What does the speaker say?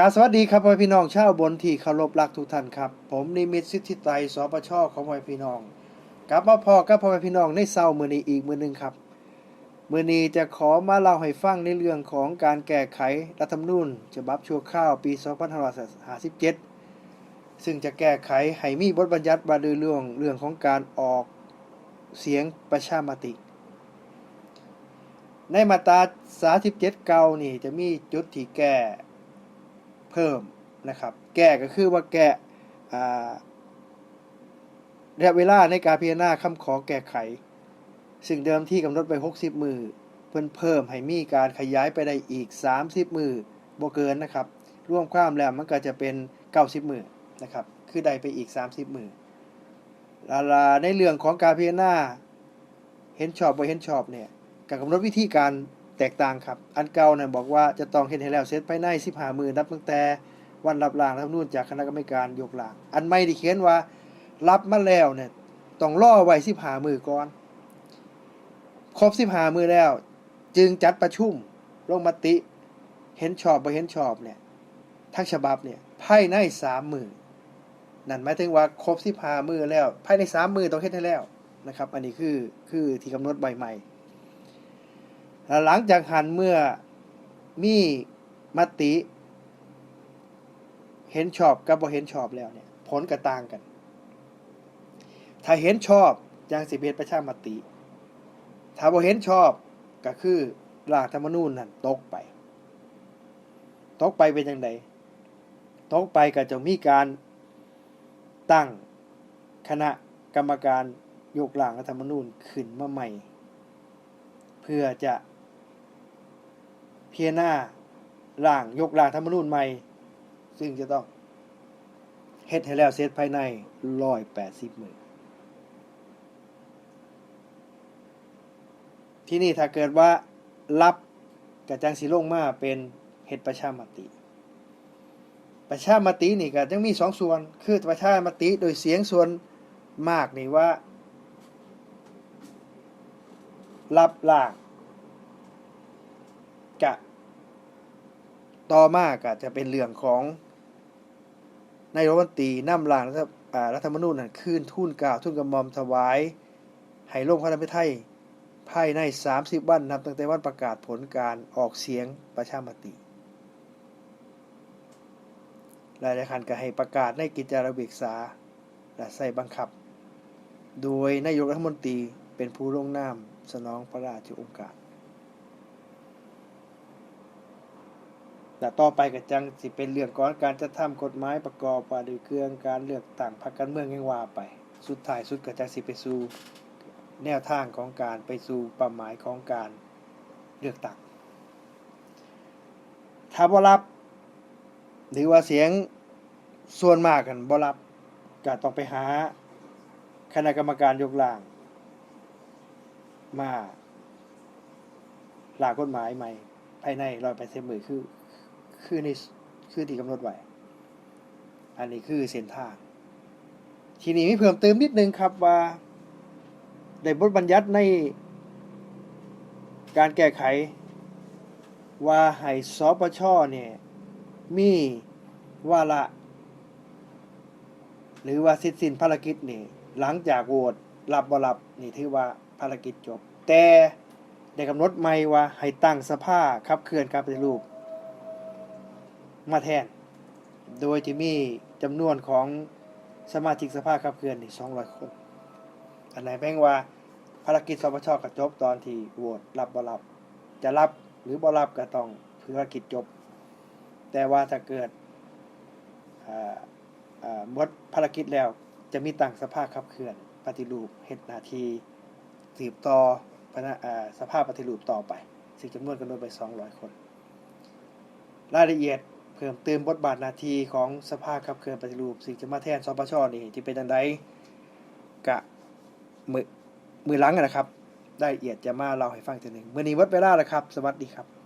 กาบสวัสดีครับพ่อพี่น้องชาวบนที่เคารพรักทุกท่านครับ ผมนิมิตสิทธิไตรสปชของพ่อพี่น้องกลับมาพอกับพ่อพี่น้องในเศร้ามือนี้อีกมือหนึงครับ มือนี้จะขอมาเล่าให้ฟังในเรื่องของการแก้ไขรัฐธรรมนูญฉบับชั่วคราวปี 2557 ซึ่งจะแก้ไขให้มีบทบัญญัติว่าดยเรื่องเรื่องของการออกเสียงประชามติในมาตรา37เก่านี่จะมีจุดที่แก้ เพิ่มนะครับ แก้ก็คือว่าแก้ระยะเวลาในการพิจารณาคำขอแก้ไข ซึ่งเดิมที่กำหนดไป 60 มือเพิ่นเพิ่มให้มีการขยายไปได้อีก 30 มือบ่เกินนะครับ ร่วมความแล้วมันก็จะเป็น 90 มือนะครับ คือได้ไปอีก 30 มือลาลาในเรื่องของการพิจารณาเห็นชอบบ่เห็นชอบเนี่ยก็กำหนดวิธีการ แตกต่างครับ อันเก่าเนี่ยบอกว่าจะต้องเฮ็ดให้แล้วเสร็จภายใน15มือนับตั้งแต่วันรับร่างรัฐธรรมนูญจากคณะกรรมการยกร่าง อันใหม่ที่เขียนว่ารับมาแล้วเนี่ยต้องรอไว้15มือก่อน ครบ15มือแล้ว จึงจัดประชุมลงมติ เห็นชอบบ่เห็นชอบเนี่ยทั้งฉบับเนี่ยภายใน3มือนั่นหมายถึงว่าครบ15มือแล้วภายใน3มือต้องเฮ็ดให้แล้วนะครับ อันนี้คือคือที่กำหนดใบใหม่ หลังจากหันเมื่อมีมติ เห็นชอบกับบ่เห็นชอบแล้วเนี่ยผลก็ต่างกัน ถ้าเห็นชอบอย่างสิบเอ็ดประชามติ ถ้าบ่เห็นชอบก็คือร่างธรรมนูญนั่นตกไป ตกไปเป็นจังไดตกไปก็จะมีการตั้งคณะกรรมการยกร่างรัฐธรรมนูญขึ้นมาใหม่ เพื่อจะ พิจารณาร่างยกร่างธรรมนูญใหม่ ซึ่งจะต้องเฮ็ดให้แล้วเสร็จภายใน180มื้อที่นี่ถ้าเกิดว่ารับกระจังสีลงมาเป็นเห็ดประชามติ ประชามตินี่ก็ยังมีสองส่วน คือประชามติโดยเสียงส่วนมากนี่ว่า รับล่างกะ ต่อมาก็จะเป็นเรื่องของนายรัฐมนตรีนำรางรัฐธรรมนูญนั่นคืนทุนกล่าวทุนกระหม่อมถวายให้ลงพระนามไทยภายใน 30 วันนับตั้งแต่วันประกาศผลการออกเสียงประชามติรายละคันก็ให้ประกาศในกิจจาระเบกษา และใส่บังคับ โดยนายกรัฐมนตรีเป็นผู้ลงนามสนองพระราชโองการ และต่อไปก็จังสิเป็นเรื่องก่อนการจะทำกฎหมายประกอบว่าด้วยเครื่องการเลือกตั้งพรรคการเมืองยังว่าไป สุดท้ายสุดก็จังสิไปสู่แนวทางของการไปสู่เป้าหมายของการเลือกตั้งถ้าบ่รับ หรือว่าเสียงส่วนมากกันบ่รับก็ต้องไปหาคณะกรรมการยกร่าง มาลากกฎหมายใหม่ ภายในร้อยไปเซมือคือ คือในคือที่กำหนดไว้ อันนี้คือเส้นทาง ทีนี้มีเพิ่มเติมนิดนึงครับว่าได้บทบัญญัติในการแก้ไข ว่าให้สปชเนี่ยมีวาระหรือว่าสิ้นสิ้นภารกิจนี่ หลังจากโหวตรับบ่รับนี่ถือว่าภารกิจจบ แต่ได้กำหนดใหม่ว่าให้ตั้งสภาขับเคลื่อนการปฏิรูป มาแทน โดยที่มีจำนวนของสมาชิกสภาขับเคลื่อนนี่200 คน อันไหนแม่งว่าภารกิจสปชก็จบตอนที่โหวตรับบ่รับ จะรับหรือบ่รับก็ต้องภารกิจจบ แต่ว่าถ้าเกิดหมดภารกิจแล้วจะมีตั้งสภาขับเคลื่อนปฏิรูปเฮ็ดหน้าทีสืบต่อพนะอ่าสภาพปฏิรูปต่อไปซึ่งจำนวนกำหนดไป 200 คน รายละเอียด เพิ่มเติมบทบาทหน้าที่ของสภาขับเคลื่อนปฏิรูปสิ่งจะมาแทนสปชนี่ที่เป็นดังไดกะมือมือลังนะครับ ได้ละเอียดจะมาเล่าให้ฟังทีหนึ่งมื้อนี้วัดเวลาแล้วครับ สวัสดีครับ